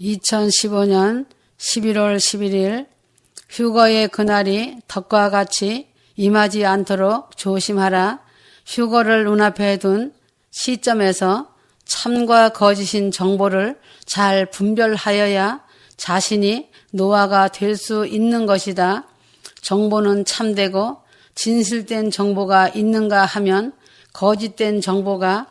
2015년 11월 11일 휴거의 그날이 덕과 같이 임하지 않도록 조심하라. 휴거를 눈앞에 둔 시점에서 참과 거짓인 정보를 잘 분별하여야 자신이 노아가 될 수 있는 것이다. 정보는 참되고 진실된 정보가 있는가 하면 거짓된 정보가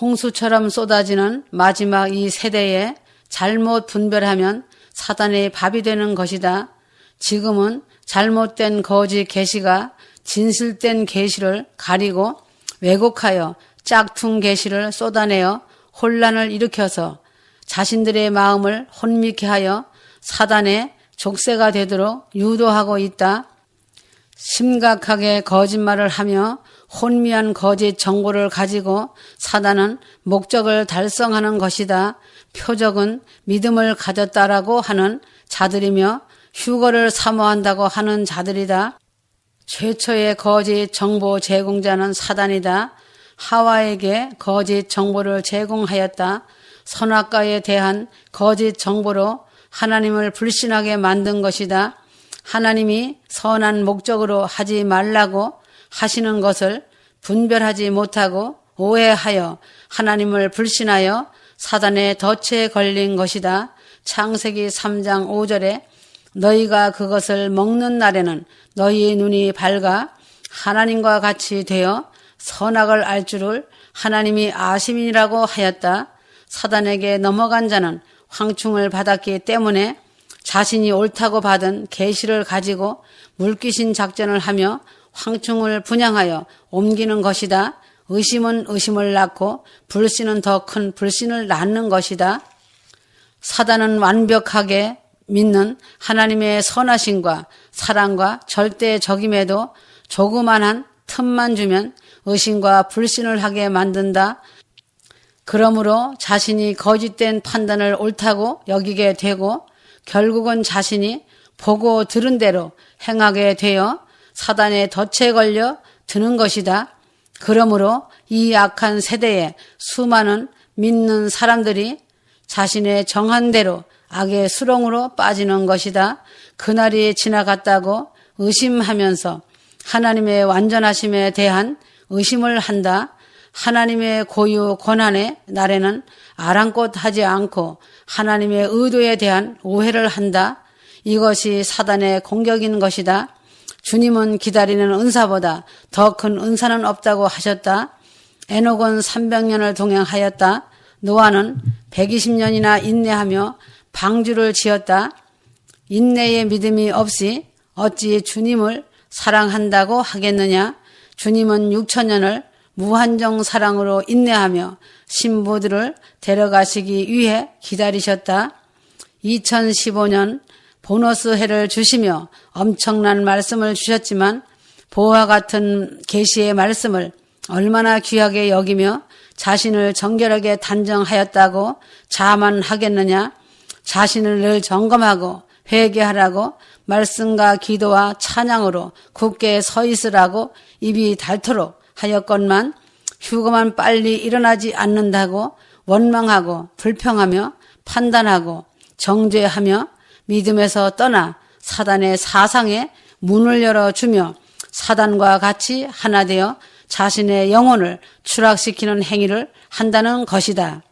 홍수처럼 쏟아지는 마지막 이 세대에 잘못 분별하면 사단의 밥이 되는 것이다. 지금은 잘못된 거짓 계시가 진실된 계시를 가리고 왜곡하여 짝퉁 계시를 쏟아내어 혼란을 일으켜서 자신들의 마음을 혼미케 하여 사단의 족쇄가 되도록 유도하고 있다. 심각하게 거짓말을 하며 혼미한 거짓 정보를 가지고 사단은 목적을 달성하는 것이다. 표적은 믿음을 가졌다라고 하는 자들이며 휴거를 사모한다고 하는 자들이다. 최초의 거짓 정보 제공자는 사단이다. 하와에게 거짓 정보를 제공하였다. 선악과에 대한 거짓 정보로 하나님을 불신하게 만든 것이다. 하나님이 선한 목적으로 하지 말라고 하시는 것을 분별하지 못하고 오해하여 하나님을 불신하여 사단의 덫에 걸린 것이다. 창세기 3장 5절에 너희가 그것을 먹는 날에는 너희의 눈이 밝아 하나님과 같이 되어 선악을 알 줄을 하나님이 아심이라고 하였다. 사단에게 넘어간 자는 황충을 받았기 때문에 자신이 옳다고 받은 계시를 가지고 물귀신 작전을 하며 황충을 분양하여 옮기는 것이다. 의심은 의심을 낳고 불신은 더 큰 불신을 낳는 것이다. 사단은 완벽하게 믿는 하나님의 선하심과 사랑과 절대 적임에도 조그만한 틈만 주면 의심과 불신을 하게 만든다. 그러므로 자신이 거짓된 판단을 옳다고 여기게 되고 결국은 자신이 보고 들은 대로 행하게 되어 사단의 덫에 걸려 드는 것이다. 그러므로 이 악한 세대에 수많은 믿는 사람들이 자신의 정한 대로 악의 수렁으로 빠지는 것이다. 그날이 지나갔다고 의심하면서 하나님의 완전하심에 대한 의심을 한다. 하나님의 고유 권한의 날에는 아랑곳 하지 않고 하나님의 의도에 대한 오해를 한다. 이것이 사단의 공격인 것이다. 주님은 기다리는 은사보다 더 큰 은사는 없다고 하셨다. 에녹은 300년을 동행하였다. 노아는 120년이나 인내하며 방주를 지었다. 인내의 믿음이 없이 어찌 주님을 사랑한다고 하겠느냐? 주님은 6천년을 무한정 사랑으로 인내하며 신부들을 데려가시기 위해 기다리셨다. 2015년 보너스 해를 주시며 엄청난 말씀을 주셨지만 보화 같은 계시의 말씀을 얼마나 귀하게 여기며 자신을 정결하게 단정하였다고 자만하겠느냐? 자신을 늘 점검하고 회개하라고 말씀과 기도와 찬양으로 굳게 서 있으라고 입이 닳도록 하였건만 휴거만 빨리 일어나지 않는다고 원망하고 불평하며 판단하고 정죄하며 믿음에서 떠나 사단의 사상에 문을 열어주며 사단과 같이 하나 되어 자신의 영혼을 추락시키는 행위를 한다는 것이다.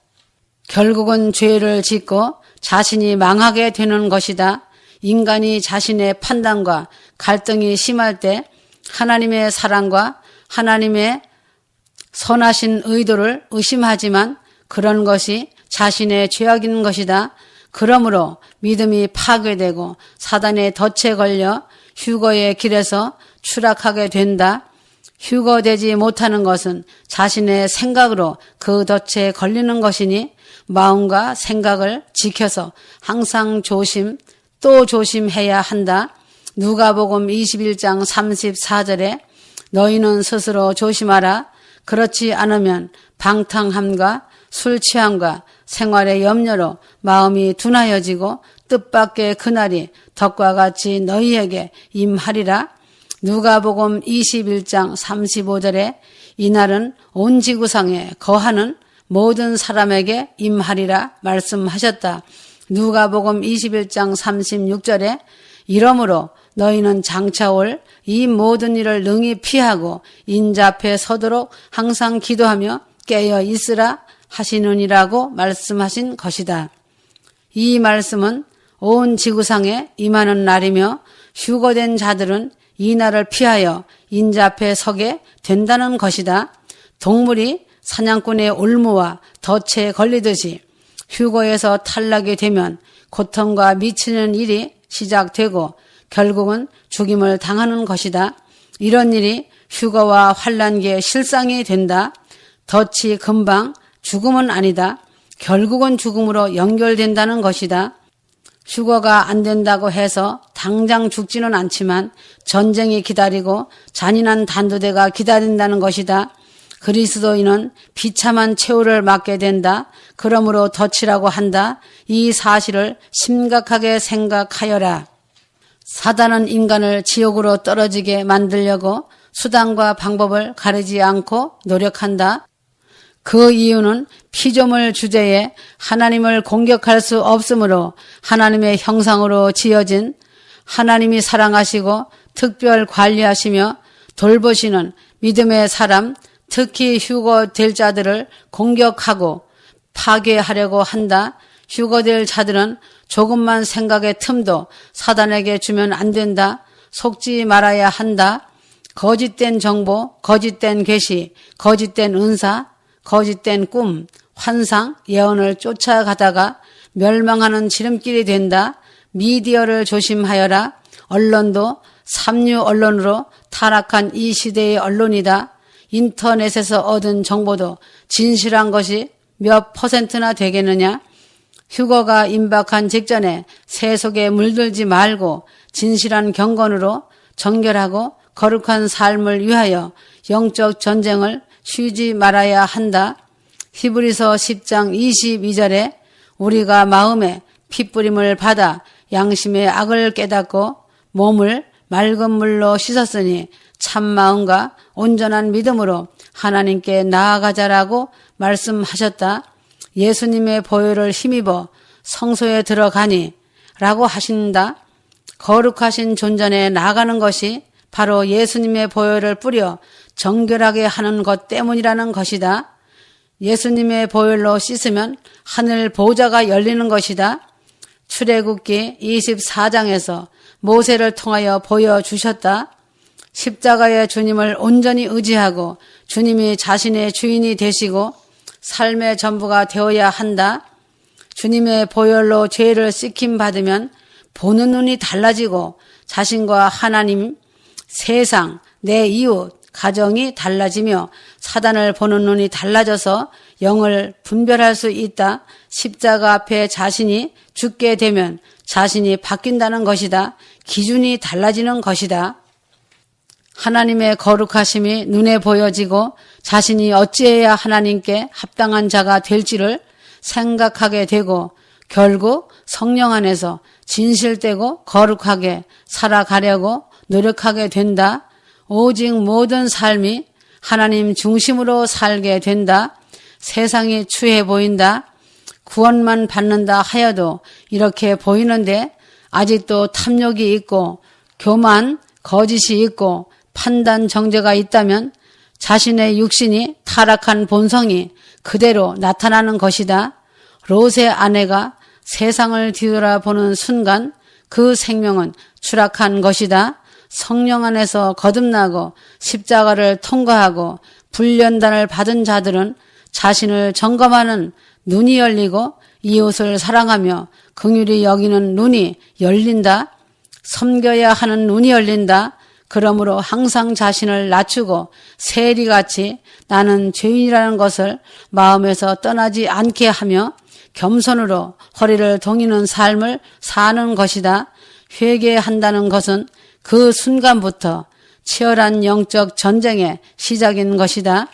결국은 죄를 짓고 자신이 망하게 되는 것이다. 인간이 자신의 판단과 갈등이 심할 때 하나님의 사랑과 하나님의 선하신 의도를 의심하지만 그런 것이 자신의 죄악인 것이다. 그러므로 믿음이 파괴되고 사단의 덫에 걸려 휴거의 길에서 추락하게 된다. 휴거되지 못하는 것은 자신의 생각으로 그 덫에 걸리는 것이니 마음과 생각을 지켜서 항상 조심 또 조심해야 한다. 누가복음 21장 34절에 너희는 스스로 조심하라. 그렇지 않으면 방탕함과 술 취함과 생활의 염려로 마음이 둔하여지고 뜻밖의 그날이 덕과 같이 너희에게 임하리라. 누가복음 21장 35절에 이날은 온 지구상에 거하는 모든 사람에게 임하리라 말씀하셨다. 누가복음 21장 36절에 이러므로 너희는 장차 올 이 모든 일을 능히 피하고 인자 앞에 서도록 항상 기도하며 깨어 있으라 하시느니라고 말씀하신 것이다. 이 말씀은 온 지구상에 임하는 날이며 휴거된 자들은 이 날을 피하여 인자 앞에 서게 된다는 것이다. 동물이 사냥꾼의 올무와 덫에 걸리듯이 휴거에서 탈락이 되면 고통과 미치는 일이 시작되고 결국은 죽임을 당하는 것이다. 이런 일이 휴거와 환란기의 실상이 된다. 덫이 금방 죽음은 아니다. 결국은 죽음으로 연결된다는 것이다. 휴거가 안 된다고 해서 당장 죽지는 않지만 전쟁이 기다리고 잔인한 단도대가 기다린다는 것이다. 그리스도인은 비참한 최후를 맞게 된다. 그러므로 덫이라고 한다. 이 사실을 심각하게 생각하여라. 사단은 인간을 지옥으로 떨어지게 만들려고 수단과 방법을 가리지 않고 노력한다. 그 이유는 피조물 주제에 하나님을 공격할 수 없으므로 하나님의 형상으로 지어진 하나님이 사랑하시고 특별 관리하시며 돌보시는 믿음의 사람, 특히 휴거될 자들을 공격하고 파괴하려고 한다. 휴거될 자들은 조금만 생각의 틈도 사단에게 주면 안 된다. 속지 말아야 한다. 거짓된 정보, 거짓된 계시, 거짓된 은사, 거짓된 꿈, 환상, 예언을 쫓아가다가 멸망하는 지름길이 된다. 미디어를 조심하여라. 언론도 삼류 언론으로 타락한 이 시대의 언론이다. 인터넷에서 얻은 정보도 진실한 것이 몇 퍼센트나 되겠느냐? 휴거가 임박한 직전에 세속에 물들지 말고 진실한 경건으로 정결하고 거룩한 삶을 위하여 영적 전쟁을 쉬지 말아야 한다. 히브리서 10장 22절에 우리가 마음에 핏부림을 받아 양심의 악을 깨닫고 몸을 맑은 물로 씻었으니 참 마음과 온전한 믿음으로 하나님께 나아가자라고 말씀하셨다. 예수님의 보혈을 힘입어 성소에 들어가니 라고 하신다. 거룩하신 존전에 나가는 것이 바로 예수님의 보혈을 뿌려 정결하게 하는 것 때문이라는 것이다. 예수님의 보혈로 씻으면 하늘 보좌가 열리는 것이다. 출애굽기 24장에서 모세를 통하여 보여 주셨다. 십자가의 주님을 온전히 의지하고 주님이 자신의 주인이 되시고 삶의 전부가 되어야 한다. 주님의 보혈로 죄를 씻김 받으면 보는 눈이 달라지고 자신과 하나님, 세상, 내 이웃, 가정이 달라지며 사단을 보는 눈이 달라져서 영을 분별할 수 있다. 십자가 앞에 자신이 죽게 되면 자신이 바뀐다는 것이다. 기준이 달라지는 것이다. 하나님의 거룩하심이 눈에 보여지고 자신이 어찌해야 하나님께 합당한 자가 될지를 생각하게 되고 결국 성령 안에서 진실되고 거룩하게 살아가려고 노력하게 된다. 오직 모든 삶이 하나님 중심으로 살게 된다. 세상이 추해 보인다. 구원만 받는다 하여도 이렇게 보이는데 아직도 탐욕이 있고 교만, 거짓이 있고 판단 정제가 있다면 자신의 육신이 타락한 본성이 그대로 나타나는 것이다. 롯의 아내가 세상을 뒤돌아보는 순간 그 생명은 추락한 것이다. 성령 안에서 거듭나고 십자가를 통과하고 불련단을 받은 자들은 자신을 점검하는 눈이 열리고 이웃을 사랑하며 긍휼히 여기는 눈이 열린다. 섬겨야 하는 눈이 열린다. 그러므로 항상 자신을 낮추고 세리같이 나는 죄인이라는 것을 마음에서 떠나지 않게 하며 겸손으로 허리를 동이는 삶을 사는 것이다. 회개한다는 것은 그 순간부터 치열한 영적 전쟁의 시작인 것이다.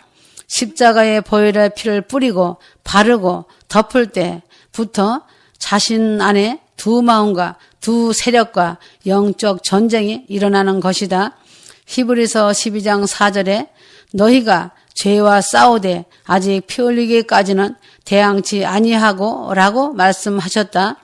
십자가의 보혈의 피를 뿌리고 바르고 덮을 때부터 자신 안에 두 마음과 두 세력과 영적 전쟁이 일어나는 것이다. 히브리서 12장 4절에 너희가 죄와 싸우되 아직 피 흘리기까지는 대항치 아니하고 라고 말씀하셨다.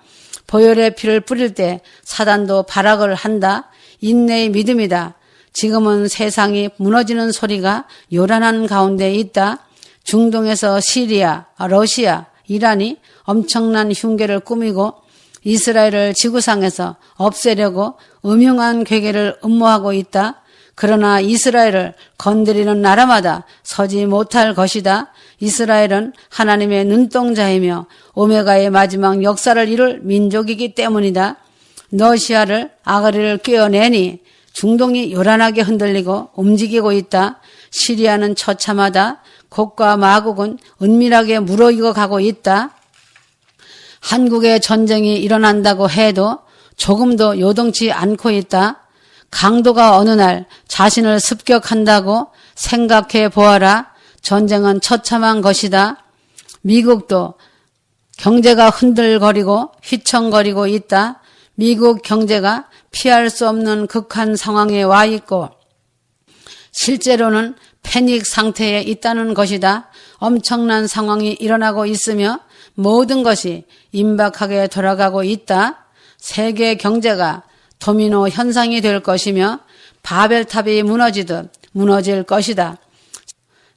보혈의 피를 뿌릴 때 사단도 발악을 한다. 인내의 믿음이다. 지금은 세상이 무너지는 소리가 요란한 가운데 있다. 중동에서 시리아, 러시아, 이란이 엄청난 흉계를 꾸미고 이스라엘을 지구상에서 없애려고 음흉한 괴계를 음모하고 있다. 그러나 이스라엘을 건드리는 나라마다 서지 못할 것이다. 이스라엘은 하나님의 눈동자이며 오메가의 마지막 역사를 이룰 민족이기 때문이다. 러시아를 아가리를 꿰어내니 중동이 요란하게 흔들리고 움직이고 있다. 시리아는 처참하다. 곡과 마국은 은밀하게 무르익어 가고 있다. 한국의 전쟁이 일어난다고 해도 조금도 요동치 않고 있다. 강도가 어느 날 자신을 습격한다고 생각해 보아라. 전쟁은 처참한 것이다. 미국도 경제가 흔들거리고 휘청거리고 있다. 미국 경제가 피할 수 없는 극한 상황에 와 있고 실제로는 패닉 상태에 있다는 것이다. 엄청난 상황이 일어나고 있으며 모든 것이 임박하게 돌아가고 있다. 세계 경제가 도미노 현상이 될 것이며 바벨탑이 무너지듯 무너질 것이다.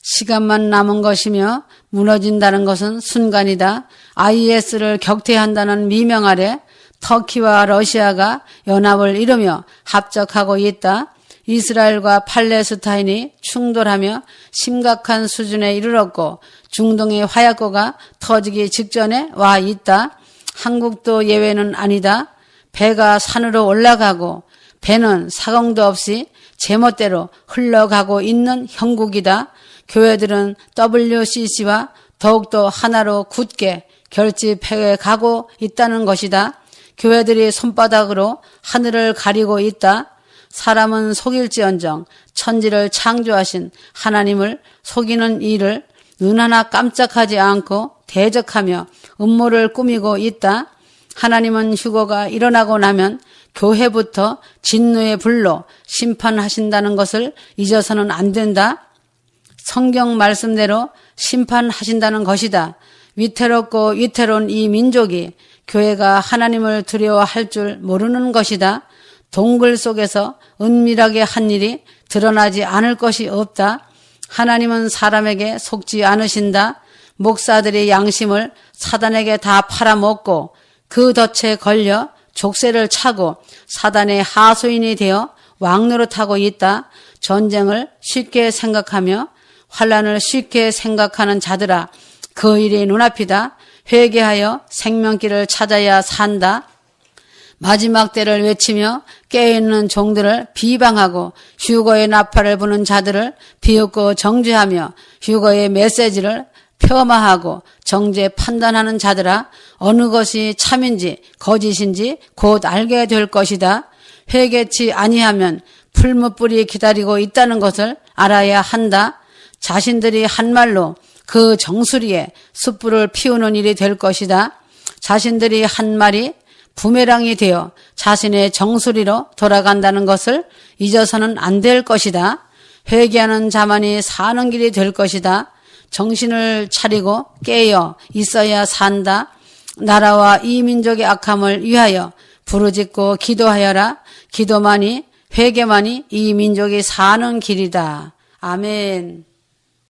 시간만 남은 것이며 무너진다는 것은 순간이다. IS를 격퇴한다는 미명 아래 터키와 러시아가 연합을 이루며 합작하고 있다. 이스라엘과 팔레스타인이 충돌하며 심각한 수준에 이르렀고 중동의 화약고가 터지기 직전에 와 있다. 한국도 예외는 아니다. 배가 산으로 올라가고 배는 사공도 없이 제멋대로 흘러가고 있는 형국이다. 교회들은 WCC와 더욱더 하나로 굳게 결집해 가고 있다는 것이다. 교회들이 손바닥으로 하늘을 가리고 있다. 사람은 속일지언정 천지를 창조하신 하나님을 속이는 일을 눈 하나 깜짝하지 않고 대적하며 음모를 꾸미고 있다. 하나님은 휴거가 일어나고 나면 교회부터 진노의 불로 심판하신다는 것을 잊어서는 안 된다. 성경 말씀대로 심판하신다는 것이다. 위태롭고 위태로운 이 민족이 교회가 하나님을 두려워할 줄 모르는 것이다. 동굴 속에서 은밀하게 한 일이 드러나지 않을 것이 없다. 하나님은 사람에게 속지 않으신다. 목사들의 양심을 사단에게 다 팔아먹고 그 덫에 걸려 족쇄를 차고 사단의 하소인이 되어 왕노릇하고 있다. 전쟁을 쉽게 생각하며 환란을 쉽게 생각하는 자들아 그 일이 눈앞이다. 회개하여 생명길을 찾아야 산다. 마지막 때를 외치며 깨어있는 종들을 비방하고 휴거의 나팔을 부는 자들을 비웃고 정죄하며 휴거의 메시지를 폄하하고 정죄 판단하는 자들아 어느 것이 참인지 거짓인지 곧 알게 될 것이다. 회개치 아니하면 풀무불이 기다리고 있다는 것을 알아야 한다. 자신들이 한 말로 그 정수리에 숯불을 피우는 일이 될 것이다. 자신들이 한 말이 부메랑이 되어 자신의 정수리로 돌아간다는 것을 잊어서는 안 될 것이다. 회개하는 자만이 사는 길이 될 것이다. 정신을 차리고 깨어 있어야 산다. 나라와 이 민족의 악함을 위하여 부르짖고 기도하여라. 기도만이 회개만이 이 민족이 사는 길이다. 아멘.